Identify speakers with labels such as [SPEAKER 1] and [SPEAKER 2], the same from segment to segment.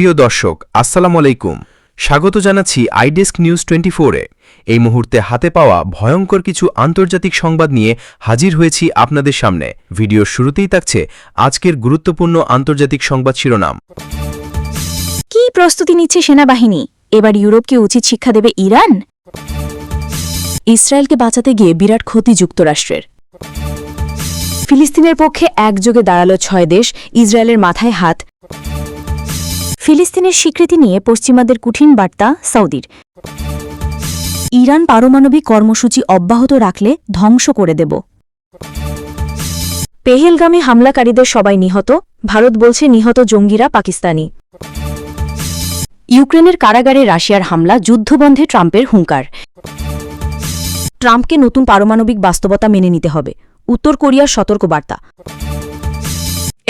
[SPEAKER 1] প্রিয় দর্শক, আসসালামু আলাইকুম। স্বাগত জানাচ্ছি আইডেস্ক নিউজ টোয়েন্টি ফোরে এই মুহূর্তে হাতে পাওয়া ভয়ঙ্কর কিছু আন্তর্জাতিক সংবাদ নিয়ে হাজির হয়েছি আপনাদের সামনে। ভিডিওর শুরুতেই থাকছে আজকের গুরুত্বপূর্ণ আন্তর্জাতিক সংবাদ শিরোনাম।
[SPEAKER 2] কী প্রস্তুতি নিচ্ছে সেনাবাহিনী? এবার ইউরোপকে উচিত শিক্ষা দেবে ইরান? ইসরায়েলকে বাঁচাতে গিয়ে বিরাট ক্ষতি যুক্তরাষ্ট্রের। ফিলিস্তিনের পক্ষে একযোগে দাঁড়াল ছয় দেশ, ইসরায়েলের মাথায় হাত। ফিলিস্তিনের স্বীকৃতি নিয়ে পশ্চিমাদের কঠিন বার্তা সৌদির। ইরান পারমাণবিক কর্মসূচি অব্যাহত রাখলে ধ্বংস করে দেব। পেহেলগামে হামলাকারীদের সবাই নিহত, ভারত বলছে নিহত জঙ্গিরা পাকিস্তানি। ইউক্রেনের কারাগারে রাশিয়ার হামলা, যুদ্ধবন্ধে ট্রাম্পের হুঙ্কার। ট্রাম্পকে নতুন পারমাণবিক বাস্তবতা মেনে নিতে হবে, উত্তর কোরিয়ার সতর্কবার্তা।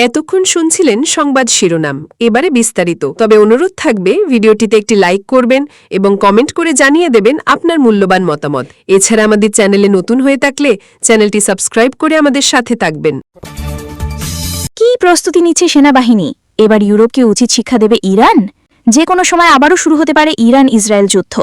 [SPEAKER 3] এতক্ষণ শুনছিলেন সংবাদ শিরোনাম, এবারে বিস্তারিত। তবে অনুরোধ থাকবে, ভিডিওটিতে একটি লাইক করবেন এবং কমেন্ট করে জানিয়ে দেবেন আপনার মূল্যবান মতামত। এছাড়া আমাদের চ্যানেলে নতুন হয়ে থাকলে চ্যানেলটি সাবস্ক্রাইব করে আমাদের সাথে থাকবেন।
[SPEAKER 2] কি প্রস্তুতি নিচ্ছে সেনাবাহিনী? এবার ইউরোপকে উচিত শিক্ষা দেবে ইরান? যে কোনো সময় আবারও শুরু হতে পারে ইরান ইসরায়েল যুদ্ধ।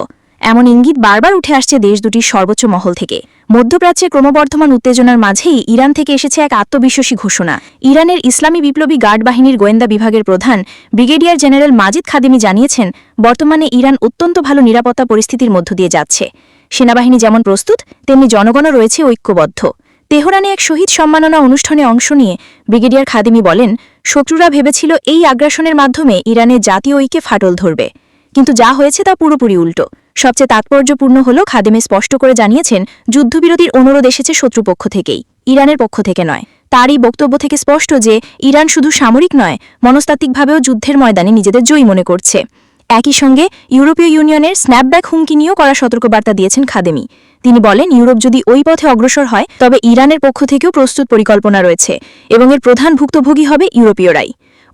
[SPEAKER 2] এমন ইঙ্গিত বারবার উঠে আসছে দেশ দুটির সর্বোচ্চ মহল থেকে। মধ্যপ্রাচ্যে ক্রমবর্ধমান উত্তেজনার মাঝেই ইরান থেকে এসেছে এক আত্মবিশ্বাসী ঘোষণা। ইরানের ইসলামী বিপ্লবী গার্ড বাহিনীর গোয়েন্দা বিভাগের প্রধান ব্রিগেডিয়ার জেনারেল মাজিদ খাদিমি জানিয়েছেন, বর্তমানে ইরান অত্যন্ত ভালো নিরাপত্তা পরিস্থিতির মধ্য দিয়ে যাচ্ছে। সেনাবাহিনী যেমন প্রস্তুত, তেমনি জনগণও রয়েছে ঐক্যবদ্ধ। তেহরানে এক শহীদ সম্মাননা অনুষ্ঠানে অংশ নিয়ে ব্রিগেডিয়ার খাদিমি বলেন, শত্রুরা ভেবেছিল এই আগ্রাসনের মাধ্যমে ইরানের জাতীয় ঐক্যে ফাটল ধরবে। কিন্তু যা হয়েছে তা পুরোপুরি উল্টো। সবচেয়ে তাৎপর্যপূর্ণ হল খাদেমে স্পষ্ট করে জানিয়েছেন, যুদ্ধবিরতির অনুরোধ এসেছে শত্রুপক্ষ থেকেই, ইরানের পক্ষ থেকে নয়। তারই বক্তব্য থেকে স্পষ্ট যে, ইরান শুধু সামরিক নয়, মনস্তাত্ত্বিকভাবেও যুদ্ধের ময়দানে নিজেদের জয়ী মনে করছে। একই সঙ্গে, ইউরোপীয় ইউনিয়নের স্ন্যাপব্যাক হুমকি নিয়েও করা সতর্কবার্তা দিয়েছেন খাদেমি। তিনি বলেন, ইউরোপ যদি ওই পথে অগ্রসর হয়, তবে ইরানের পক্ষ থেকেও প্রস্তুত পরিকল্পনা রয়েছে এবং এর প্রধান ভুক্তভোগী হবে ইউরোপীয়রাই।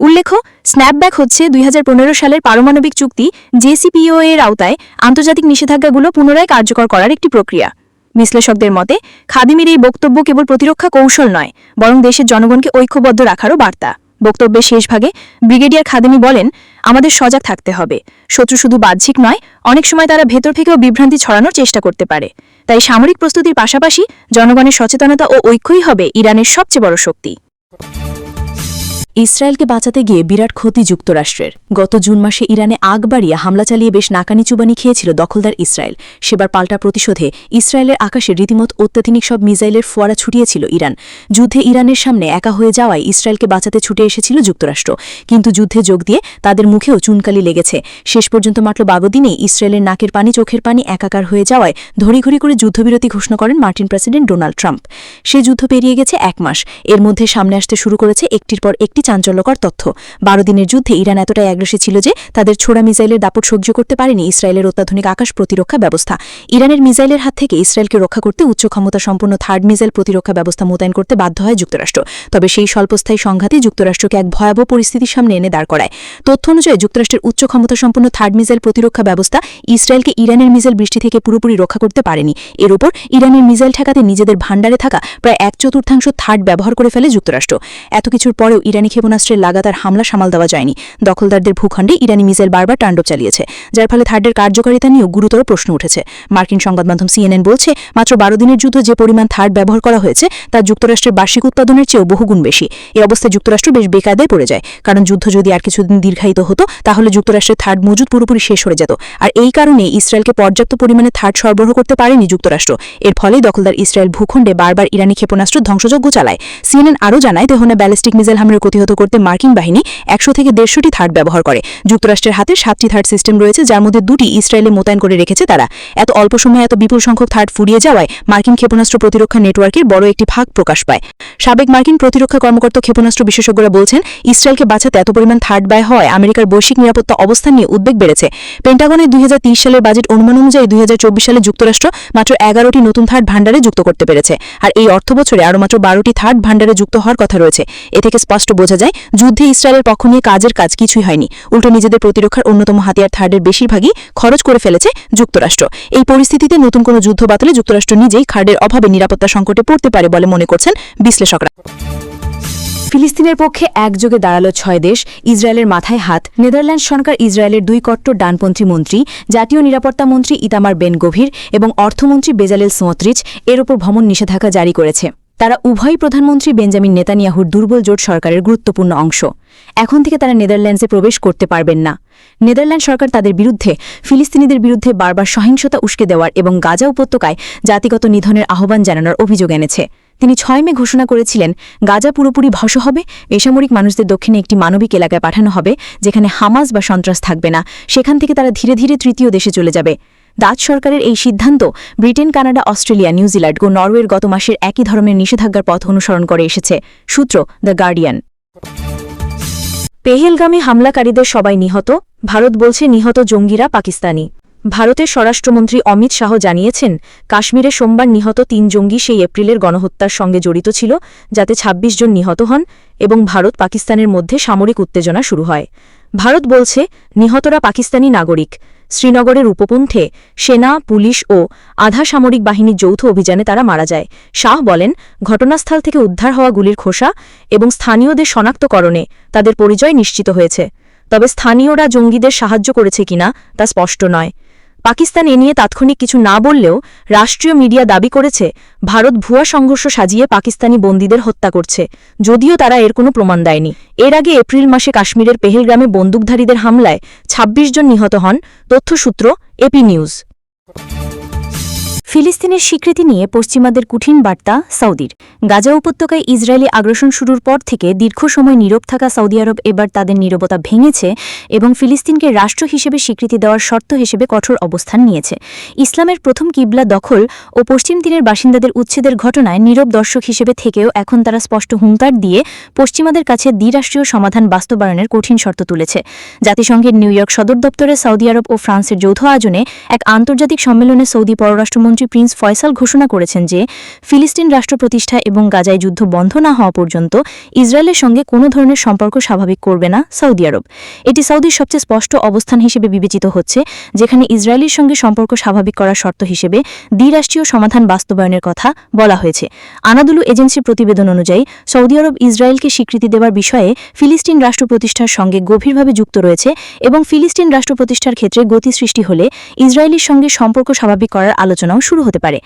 [SPEAKER 2] উল্লেখ্য, স্ন্যাপব্যাক হচ্ছে দুই হাজার পনেরো সালের পারমাণবিক চুক্তি জেসিপিও এর আওতায় আন্তর্জাতিক নিষেধাজ্ঞাগুলো পুনরায় কার্যকর করার একটি প্রক্রিয়া। বিশ্লেষকদের মতে, খাদিমের এই বক্তব্য কেবল প্রতিরক্ষা কৌশল নয়, বরং দেশের জনগণকে ঐক্যবদ্ধ রাখারও বার্তা। বক্তব্যের শেষ ভাগে ব্রিগেডিয়ার খাদিমি বলেন, আমাদের সজাগ থাকতে হবে। শত্রু শুধু বাহ্যিক নয়, অনেক সময় তারা ভেতর থেকেও বিভ্রান্তি ছড়ানোর চেষ্টা করতে পারে। তাই সামরিক প্রস্তুতির পাশাপাশি জনগণের সচেতনতা ও ঐক্যই হবে ইরানের সবচেয়ে বড় শক্তি। ইসরায়েলকে বাঁচাতে গিয়ে বিরাট ক্ষতি যুক্তরাষ্ট্রের। গত জুন মাসে ইরানে আগ বাড়িয়ে হামলা চালিয়ে বেশ নাকানি চুবানি খেয়েছিল দখলদার ইসরায়েল। সেবার পাল্টা প্রতিশোধে ইসরায়েলের আকাশে রীতিমত অত্যাধুনিক সব মিসাইলের ফোয়ারা ছুটিয়েছিল ইরান। যুদ্ধে ইরানের সামনে একা হয়ে যাওয়ায় ইসরায়েলকে বাঁচাতে ছুটে এসেছিল যুক্তরাষ্ট্র। কিন্তু যুদ্ধে যোগ দিয়ে তাদের মুখেও চুনকালি লেগেছে। শেষ পর্যন্ত মাত্র বাবদিনেই ইসরায়েলের নাকের পানি, চোখের পানি একাকার হয়ে যাওয়ায় ধরিঘড়ি করে যুদ্ধবিরতি ঘোষণা করেন মার্টিন প্রেসিডেন্ট ডোনাল্ড ট্রাম্প। সে যুদ্ধ পেরিয়ে গেছে এক মাস। এর মধ্যে সামনে আসতে শুরু করেছে একটির পর একটি চাঞ্চল্যকর তথ্য। বারো দিনের যুদ্ধে ইরান এতটাই অ্যাগ্রেসী ছিল যে তাদের ছোড়া মিসাইলের দাপট সহ্য করতে পারেনি ইসরায়েলের অত্যাধুনিক আকাশ প্রতিরক্ষা ব্যবস্থা। ইরানের মিসাইলের হাত থেকে ইসরায়েলকে রক্ষা করতে উচ্চ ক্ষমতা সম্পন্ন থার্ড মিসাইল প্রতিরক্ষা ব্যবস্থা মোতায়েন করতে বাধ্য হয় যুক্তরাষ্ট্র। তবে সেই স্বল্পস্থায়ী সংঘাতই যুক্তরাষ্ট্রকে এক ভয়াবহ পরিস্থিতির সামনে এনে দাঁড় করায়। তথ্য অনুযায়ী যুক্তরাষ্ট্রের উচ্চ ক্ষমতা সম্পন্ন থার্ড মিসাইল প্রতিরক্ষা ব্যবস্থা ইসরায়েলকে ইরানের মিসাইল বৃষ্টি থেকে পুরোপুরি রক্ষা করতে পারেনি। এর উপর ইরানের মিসাইল ঠেকাতে নিজেদের ভাণ্ডারে থাকা প্রায় এক চতুর্থাংশ থার্ড ব্যবহার করে ফেলে যুক্তরাষ্ট্র। এত কিছুর পরেও ইরানি ক্ষেপণাস্ত্রের লাগাতার হামলা সামাল দেওয়া যায়নি। দখলদারদের ভূখণ্ডে ইরানি মিসাইল বারবার তাণ্ডব চালিয়েছে, যার ফলে থার্ডের কার্যকারিতা নিয়েও গুরুতর প্রশ্ন উঠেছে। মার্কিন সংবাদ মাধ্যম সিএনএন বলছে, মাত্র বারো দিনের যুদ্ধ যে পরিমাণ থার্ড ব্যবহার করা হয়েছে, তা যুক্তরাষ্ট্রের বার্ষিক উৎপাদনের চেয়েও বহুগুণ বেশি। এ অবস্থায় যুক্তরাষ্ট্র বেশ বেকায়দায় পড়ে যায়। কারণ যুদ্ধ যদি আর কিছুদিন দীর্ঘায়িত হতো, তাহলে যুক্তরাষ্ট্রের থার্ড মজুদ পুরোপুরি শেষ হয়ে যেত। আর এই কারণে ইসরায়েলকে পর্যাপ্ত পরিমাণে থার্ড সরবরাহ করতে পারেনি যুক্তরাষ্ট্র। এর ফলে দখলদার ইসরায়েল ভূখণ্ডে বারবার ইরানি ক্ষেপণাস্ত্র ধ্বংসযজ্ঞ চালায়। সিএনএন আরও জানায় তেহনে ব্যালিস্টিক মিসাইল হামলার প্রতিহত করতে মার্কিন বাহিনী একশো থেকে দেড়শোটি থার্ড ব্যবহার করে। যুক্তরাষ্ট্রের হাতে সাতটি থার্ড সিস্টেম রয়েছে, যার মধ্যে দুটি ইসরায়েলে মোতায়েন করে রেখেছে তারা। এত অল্প সময়ে এত বিপুল সংখ্যক থার্ড ফুরিয়ে যাওয়ায় মার্কিন ক্ষেপণাস্ত্র প্রতিরক্ষা নেটওয়ার্কের বড় একটি ভাগ প্রকাশ পায়। সাবেক মার্কিন প্রতিরক্ষা কর্মকর্তা ক্ষেপণাস্ত্র বিশেষজ্ঞরা বলছেন, ইসরায়েলকে বাঁচাতে এত পরিমাণ থার্ড ব্যয় হয় আমেরিকার বৈশ্বিক নিরাপত্তা অবস্থান নিয়ে উদ্বেগ বেড়েছে। পেন্টাগনের দুই সালের বাজেট অনুমান অনুযায়ী দু হাজার চব্বিশ সালে যুক্তরাষ্ট্র মাত্র এগারোটি নতুন থার্ড ভাণ্ডারে যুক্ত করতে পেরেছে। আর এই অর্থ বছরে আরও মাত্র বারোটি থার্ড ভাণ্ডারে যুক্ত হওয়ার কথা রয়েছে। এ থেকে স্পষ্ট বোঝা যায়, যুদ্ধে ইসরায়েলের পক্ষ নিয়ে কাজের কাজ কিছুই হয়নি। উল্টো নিজেদের প্রতিরক্ষার অন্যতম হাতিয়ার থার্ডের বেশিরভাগই খরচ করে ফেলেছে যুক্তরাষ্ট্র। এই পরিস্থিতিতে নতুন কোনো যুদ্ধ বাতলে যুক্তরাষ্ট্র নিজেই খার্ডের অভাবে নিরাপত্তা সংকটে পড়তে পারে বলে মনে করছেন বিশ্লেষকরা। ফিলিস্তিনের পক্ষে একযোগে দাঁড়াল ছয় দেশ, ইসরায়েলের মাথায় হাত। নেদারল্যান্ড সরকার ইসরায়েলের দুই কট্টর ডানপন্থী মন্ত্রী, জাতীয় নিরাপত্তা মন্ত্রী ইতামার বেন গভীর এবং অর্থমন্ত্রী বেজালেল সোঁত্রিচ এর ওপর ভ্রমণ নিষেধাজ্ঞা জারি করেছে। তারা উভয় প্রধানমন্ত্রী বেঞ্জামিন নেতানিয়াহুর দুর্বল জোট সরকারের গুরুত্বপূর্ণ অংশ। এখন থেকে তারা নেদারল্যান্ডসে প্রবেশ করতে পারবেন না। নেদারল্যান্ড সরকার তাদের বিরুদ্ধে ফিলিস্তিনিদের বিরুদ্ধে বারবার সহিংসতা উস্কে দেওয়ার এবং গাজা উপত্যকায় জাতিগত নিধনের আহ্বান জানানোর অভিযোগ এনেছে। তিনি ছয় মে ঘোষণা করেছিলেন, গাজা পুরোপুরি ভস হবে, বেসামরিক মানুষদের দক্ষিণে একটি মানবিক এলাকায় পাঠানো হবে, যেখানে হামাস বা সন্ত্রাস থাকবে না। সেখান থেকে তারা ধীরে ধীরে তৃতীয় দেশে চলে যাবে। ডাচ সরকারের এই সিদ্ধান্ত Britain, Canada, Australia New Zealand ও নরওয়ের গত মাসের একই ধরনের নিষেধাজ্ঞার পথ অনুসরণ করে এসেছে, সূত্র দ্য গার্ডিয়ান। পেহেলগামে হামলাকারীদের সবাই নিহত, ভারত বলছে নিহত জঙ্গিরা পাকিস্তানি। ভারতের স্বরাষ্ট্রমন্ত্রী অমিত শাহ জানিয়েছেন, কাশ্মীরে সোমবার নিহত তিন জঙ্গি সেই এপ্রিলের গণহত্যার সঙ্গে জড়িত ছিল, যাতে ২৬ জন নিহত হন এবং ভারত পাকিস্তানের মধ্যে সামরিক উত্তেজনা শুরু হয়। ভারত বলছে, নিহতরা পাকিস্তানি নাগরিক শ্রীনগরের উপপন্থে সেনা, পুলিশ ও আধা সামরিক বাহিনীর যৌথ অভিযানে তারা মারা যায়। শাহ বলেন, ঘটনাস্থল থেকে উদ্ধার হওয়া গুলির খোসা এবং স্থানীয়দের শনাক্তকরণে তাদের পরিচয় নিশ্চিত হয়েছে। তবে স্থানীয়রা জঙ্গিদের সাহায্য করেছে কিনা তা স্পষ্ট নয়। পাকিস্তান এ নিয়ে তাৎক্ষণিক কিছু না বললেও রাষ্ট্রীয় মিডিয়া দাবি করেছে, ভারত ভুয়া সংঘর্ষ সাজিয়ে পাকিস্তানি বন্দীদের হত্যা করছে, যদিও তারা এর কোনো প্রমাণ দেয়নি। এর আগে এপ্রিল মাসে কাশ্মীরের পেহেলগ্রামে বন্দুকধারীদের হামলায় ২৬ জন নিহত হন, তথ্যসূত্র এপি নিউজ ফিলিস্তিনের স্বীকৃতি নিয়ে পশ্চিমাদের কঠিন বার্তা সৌদির গাজা উপত্যকায় ইসরায়েলি আগ্রাসন শুরুর পর থেকে দীর্ঘ সময় নীরব থাকা সৌদি আরব এবার তাদের নীরবতা ভেঙেছে এবং ফিলিস্তিনকে রাষ্ট্র হিসেবে স্বীকৃতি দেওয়ার শর্ত হিসেবে কঠোর অবস্থান নিয়েছে। ইসলামের প্রথম কিবলা দখল ও পশ্চিম তীরের বাসিন্দাদের উচ্ছেদের ঘটনায় নীরব দর্শক হিসেবে থেকেও এখন তারা স্পষ্ট হুঙ্কার দিয়ে পশ্চিমাদের কাছে দ্বিরাষ্ট্রীয় সমাধান বাস্তবায়নের কঠিন শর্ত তুলেছে। জাতিসংঘের নিউ ইয়র্ক সদর দপ্তরে সৌদি আরব ও ফ্রান্সের যৌথ আয়োজনে এক আন্তর্জাতিক সম্মেলনে সৌদি পররাষ্ট্রমন্ত্রী প্রিন্স ফয়সাল ঘোষণা করেছেন যে, ফিলিস্তিন রাষ্ট্র প্রতিষ্ঠা এবং গাজায় যুদ্ধ বন্ধ না হওয়া পর্যন্ত ইসরায়েলের সঙ্গে কোনো ধরনের সম্পর্ক স্বাভাবিক করবে না সৌদি আরব। এটি সৌদির সবচেয়ে স্পষ্ট অবস্থান হিসেবে বিবেচিত হচ্ছে, যেখানে ইসরায়েলের সঙ্গে সম্পর্ক স্বাভাবিক করার শর্ত হিসেবে দ্বিরাষ্ট্রীয় সমাধান বাস্তবায়নের কথা বলা হয়েছে। আনাদুলু এজেন্সির প্রতিবেদন অনুযায়ী, সৌদি আরব ইসরায়েলকে স্বীকৃতি দেওয়ার বিষয়ে ফিলিস্তিন রাষ্ট্র প্রতিষ্ঠার সঙ্গে গভীরভাবে যুক্ত রয়েছে এবং ফিলিস্তিন রাষ্ট্র প্রতিষ্ঠার ক্ষেত্রে গতি সৃষ্টি হলে ইসরায়েলের সঙ্গে সম্পর্ক স্বাভাবিক করার আলোচনাও শুরু হতে পারে।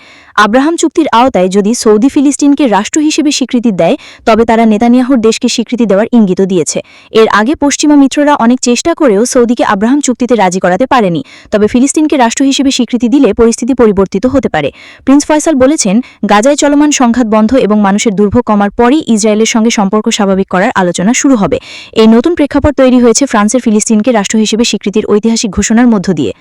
[SPEAKER 2] আব্রাহাম চুক্তির আওতায় যদি সৌদি ফিলিস্তিনকে রাষ্ট্র হিসেবে স্বীকৃতি দেয়, তবে তারা নেতানিয়াহুর দেশকে স্বীকৃতি দেওয়ার ইঙ্গিত দিয়েছে। এর আগে পশ্চিমা মিত্ররা অনেক চেষ্টা করেও সৌদিকে আব্রাহাম চুক্তিতে রাজি করাতে পারেনি। তবে ফিলিস্তিনকে রাষ্ট্র হিসেবে স্বীকৃতি দিলে পরিস্থিতি পরিবর্তিত হতে পারে। প্রিন্স ফয়সাল বলেছেন, গাজায় চলমান সংঘাত বন্ধ এবং মানুষের দুর্ভোগ কমার পরই ইসরায়েলের সঙ্গে সম্পর্ক স্বাভাবিক করার আলোচনা শুরু হবে। এই নতুন প্রেক্ষাপট তৈরি হয়েছে ফ্রান্সের ফিলিস্তিনকে রাষ্ট্র হিসেবে স্বীকৃতির ঐতিহাসিক ঘোষণার মধ্য দিয়ে।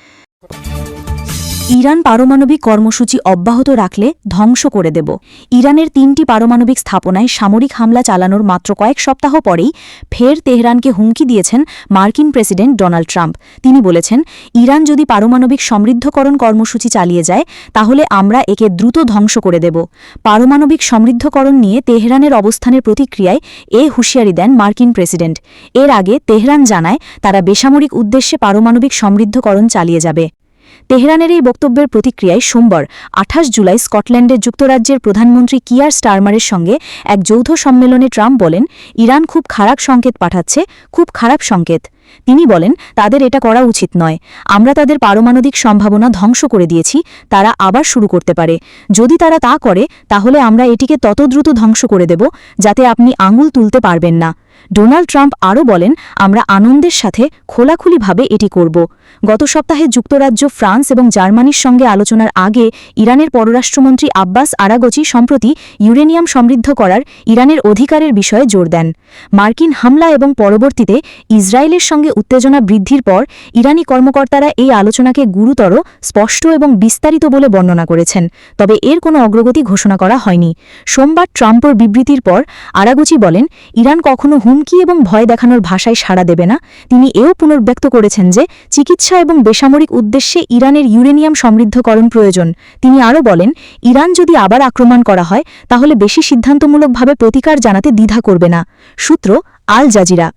[SPEAKER 2] ইরান পারমাণবিক কর্মসূচি অব্যাহত রাখলে ধ্বংস করে দেব। ইরানের তিনটি পারমাণবিক স্থাপনায় সামরিক হামলা চালানোর মাত্র কয়েক সপ্তাহ পরেই ফের তেহরানকে হুমকি দিয়েছেন মার্কিন প্রেসিডেন্ট ডোনাল্ড ট্রাম্প। তিনি বলেছেন, ইরান যদি পারমাণবিক সমৃদ্ধকরণ কর্মসূচি চালিয়ে যায়, তাহলে আমরা একে দ্রুত ধ্বংস করে দেব। পারমাণবিক সমৃদ্ধকরণ নিয়ে তেহরানের অবস্থানের প্রতিক্রিয়ায় এ হুঁশিয়ারি দেন মার্কিন প্রেসিডেন্ট। এর আগে তেহরান জানায়, তারা বেসামরিক উদ্দেশ্যে পারমাণবিক সমৃদ্ধকরণ চালিয়ে যাবে। তেহরানের এই বক্তব্যের প্রতিক্রিয়ায় সোমবার, আঠাশ জুলাই স্কটল্যান্ডের যুক্তরাজ্যের প্রধানমন্ত্রী কিয়ার স্টারমারের সঙ্গে এক যৌথ সম্মেলনে ট্রাম্প বলেন, ইরান খুব খারাপ সংকেত পাঠাচ্ছে, খুব খারাপ সংকেত। তিনি বলেন, তাদের এটা করা উচিত নয়। আমরা তাদের পারমাণবিক সম্ভাবনা ধ্বংস করে দিয়েছি, তারা আবার শুরু করতে পারে। যদি তারা তা করে, তাহলে আমরা এটিকে তত দ্রুত ধ্বংস করে দেব, যাতে আপনি আঙুল তুলতে পারবেন না। ডোনাল্ড ট্রাম্প আরও বলেন, আমরা আনন্দের সাথে খোলাখুলিভাবে এটি করব। গত সপ্তাহে যুক্তরাজ্য, ফ্রান্স এবং জার্মানির সঙ্গে আলোচনার আগে ইরানের পররাষ্ট্রমন্ত্রী আব্বাস আরাগচি সম্প্রতি ইউরেনিয়াম সমৃদ্ধ করার ইরানের অধিকারের বিষয়ে জোর দেন। মার্কিন হামলা এবং পরবর্তীতে ইসরায়েলের সঙ্গে উত্তেজনা বৃদ্ধির পর ইরানি কর্মকর্তারা এই আলোচনাকে গুরুতর, স্পষ্ট এবং বিস্তারিত বলে বর্ণনা করেছেন। তবে এর কোনো অগ্রগতি ঘোষণা করা হয়নি। সোমবার ট্রাম্পের বিবৃতির পর আরাগুচি বলেন, ইরান কখনো হুমকি এবং ভয় দেখানোর ভাষায় সাড়া দেবে না। তিনি এও পুনর্ব্যক্ত করেছেন যে, চিকিৎসা এবং বেসামরিক উদ্দেশ্যে ইরানের ইউরেনিয়াম সমৃদ্ধকরণ প্রয়োজন। তিনি আরও বলেন, ইরান যদি আবার আক্রমণ করা হয়, তাহলে বেশি সিদ্ধান্তমূলকভাবে প্রতিকার জানাতে দ্বিধা করবে না। সূত্র আল জাজিরা।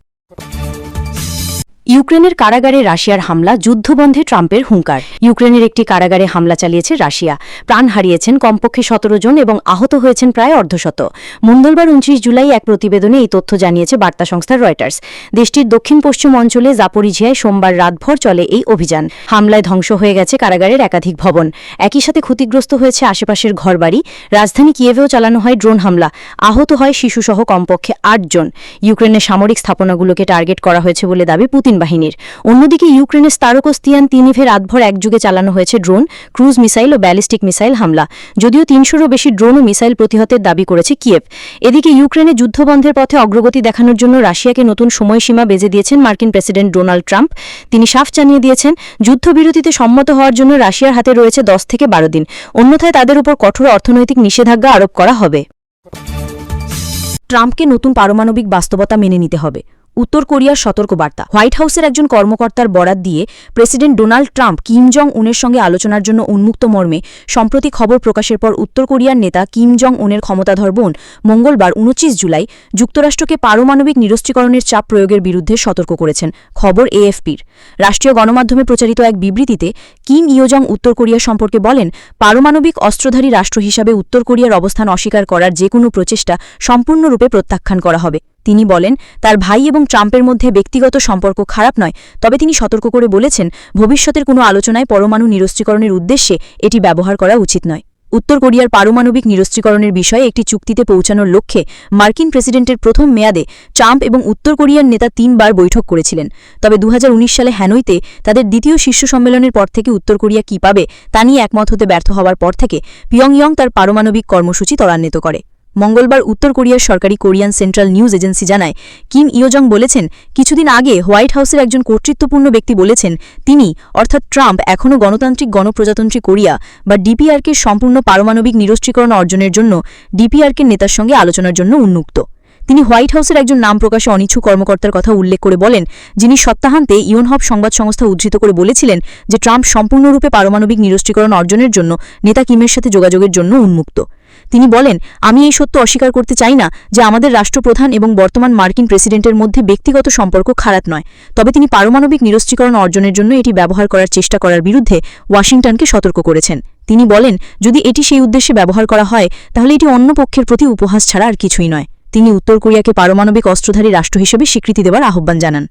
[SPEAKER 2] ইউক্রেনের কারাগারে রাশিয়ার হামলা, যুদ্ধবন্ধে ট্রাম্পের হুঙ্কার। ইউক্রেনের একটি কারাগারে হামলা চালিয়েছে রাশিয়া। প্রাণ হারিয়েছেন কমপক্ষে সতেরো জন এবং আহত হয়েছেন প্রায় অর্ধশত। মঙ্গলবার উনত্রিশ জুলাই এক প্রতিবেদনে এই তথ্য জানিয়েছে বার্তা সংস্থা রয়টার্স। দেশটির দক্ষিণ পশ্চিম অঞ্চলে জাপরিঝিয়ায় সোমবার রাতভর চলে এই অভিযান। হামলায় ধ্বংস হয়ে গেছে কারাগারের একাধিক ভবন। একই সাথে ক্ষতিগ্রস্ত হয়েছে আশেপাশের ঘরবাড়ি। রাজধানী কিয়েভেও চালানো হয় ড্রোন হামলা। আহত হয় শিশুসহ কমপক্ষে আটজন ইউক্রেনের সামরিক স্থাপনাগুলোকে টার্গেট করা হয়েছে বলে দাবি পুতিন বাহিনীর। অন্যদিকে ইউক্রেনের স্তারকোস্তিয়ান তিনিভের রাতভর একযুগে চালানো হয়েছে ড্রোন, ক্রুজ মিসাইল ও ব্যালিস্টিক মিসাইল হামলা। যদিও তিনশোরও বেশি ড্রোন ও মিসাইল প্রতিহতের দাবি করেছে কিয়েভ। এদিকে ইউক্রেনে যুদ্ধবন্ধের পথে অগ্রগতি দেখানোর জন্য রাশিয়াকে নতুন সময়সীমা বেঁধে দিয়েছেন মার্কিন প্রেসিডেন্ট ডোনাল্ড ট্রাম্প। তিনি সাফ জানিয়ে দিয়েছেন, যুদ্ধবিরতিতে সম্মত হওয়ার জন্য রাশিয়ার হাতে রয়েছে দশ থেকে বারো দিন। অন্যথায় তাদের উপর কঠোর অর্থনৈতিক নিষেধাজ্ঞা আরোপ করা হবে। ট্রাম্পকে নতুন পারমাণবিক বাস্তবতা মেনে নিতে হবে। উত্তর কোরিয়ার সতর্কবার্তা। হোয়াইট হাউসের একজন কর্মকর্তার বরাত দিয়ে president Donald Trump Kim Jong উনের সঙ্গে আলোচনার জন্য উন্মুক্ত মর্মে সম্প্রতি খবর প্রকাশের পর উত্তর কোরিয়ার নেতা কিম জং উনের ক্ষমতাধর বোন মঙ্গলবার উনচিশ জুলাই যুক্তরাষ্ট্রকে পারমাণবিক নিরস্ত্রীকরণের চাপ প্রয়োগের বিরুদ্ধে সতর্ক করেছেন, খবর এএফপির। রাষ্ট্রীয় গণমাধ্যমে প্রচারিত এক বিবৃতিতে কিম ইয়োজং উত্তর কোরিয়া সম্পর্কে বলেন, পারমাণবিক অস্ত্রধারী রাষ্ট্র হিসাবে উত্তর কোরিয়ার অবস্থান অস্বীকার করার যে কোনো প্রচেষ্টা সম্পূর্ণরূপে প্রত্যাখ্যান করা হবে। তিনি বলেন, তার ভাই এবং ট্রাম্পের মধ্যে ব্যক্তিগত সম্পর্ক খারাপ নয়, তবে তিনি সতর্ক করে বলেছেন, ভবিষ্যতের কোনো আলোচনায় পরমাণু নিরস্ত্রীকরণের উদ্দেশ্যে এটি ব্যবহার করা উচিত নয়। উত্তর কোরিয়ার পারমাণবিক নিরস্ত্রীকরণের বিষয়ে একটি চুক্তিতে পৌঁছানোর লক্ষ্যে মার্কিন প্রেসিডেন্টের প্রথম মেয়াদে ট্রাম্প এবং উত্তর কোরিয়ার নেতা তিনবার বৈঠক করেছিলেন। তবে দু হাজার উনিশ সালে হ্যানইতে তাদের দ্বিতীয় শীর্ষ সম্মেলনের পর থেকে উত্তর কোরিয়া কী পাবে, তা নিয়ে একমত হতে ব্যর্থ হওয়ার পর থেকে পিয়ংইয়ং তার পারমাণবিক কর্মসূচি ত্বরান্বিত করে। মঙ্গলবার উত্তর কোরিয়ার সরকারি কোরিয়ান সেন্ট্রাল নিউজ এজেন্সি জানায়, কিম ইয়োজং বলেছেন, কিছুদিন আগে হোয়াইট হাউসের একজন কর্তৃত্বপূর্ণ ব্যক্তি বলেছেন, তিনি, অর্থাৎ ট্রাম্প, এখনও গণতান্ত্রিক গণপ্রজাতন্ত্রী কোরিয়া বা ডিপিআরকে সম্পূর্ণ পারমাণবিক নিরস্ত্রীকরণ অর্জনের জন্য ডিপিআরকে নেতার সঙ্গে আলোচনার জন্য উন্মুক্ত। তিনি হোয়াইট হাউসের একজন নাম প্রকাশে অনিচ্ছুক কর্মকর্তার কথা উল্লেখ করে বলেন, যিনি সপ্তাহান্তে ইয়নহব সংবাদ সংস্থা উদ্ধৃত করে বলেছিলেন যে ট্রাম্প সম্পূর্ণরূপে পারমাণবিক নিরস্ত্রীকরণ অর্জনের জন্য নেতা কিমের সাথে যোগাযোগের জন্য উন্মুক্ত। তিনি বলেন, আমি এই সত্য অস্বীকার করতে চাই না যে আমাদের রাষ্ট্রপ্রধান এবং বর্তমান মার্কিন প্রেসিডেন্টের মধ্যে ব্যক্তিগত সম্পর্ক খারাপ নয়। তবে তিনি পারমাণবিক নিরস্ত্রীকরণ অর্জনের জন্য এটি ব্যবহার করার চেষ্টা করার বিরুদ্ধে ওয়াশিংটনকে সতর্ক করেছেন। তিনি বলেন, যদি এটি সেই উদ্দেশ্যে ব্যবহার করা হয়, তাহলে এটি অন্য পক্ষের প্রতি উপহাস ছাড়া আর কিছুই নয়। তিনি উত্তর কোরিয়াকে পারমাণবিক অস্ত্রধারী রাষ্ট্র হিসেবে স্বীকৃতি দেওয়ার আহ্বান জানান।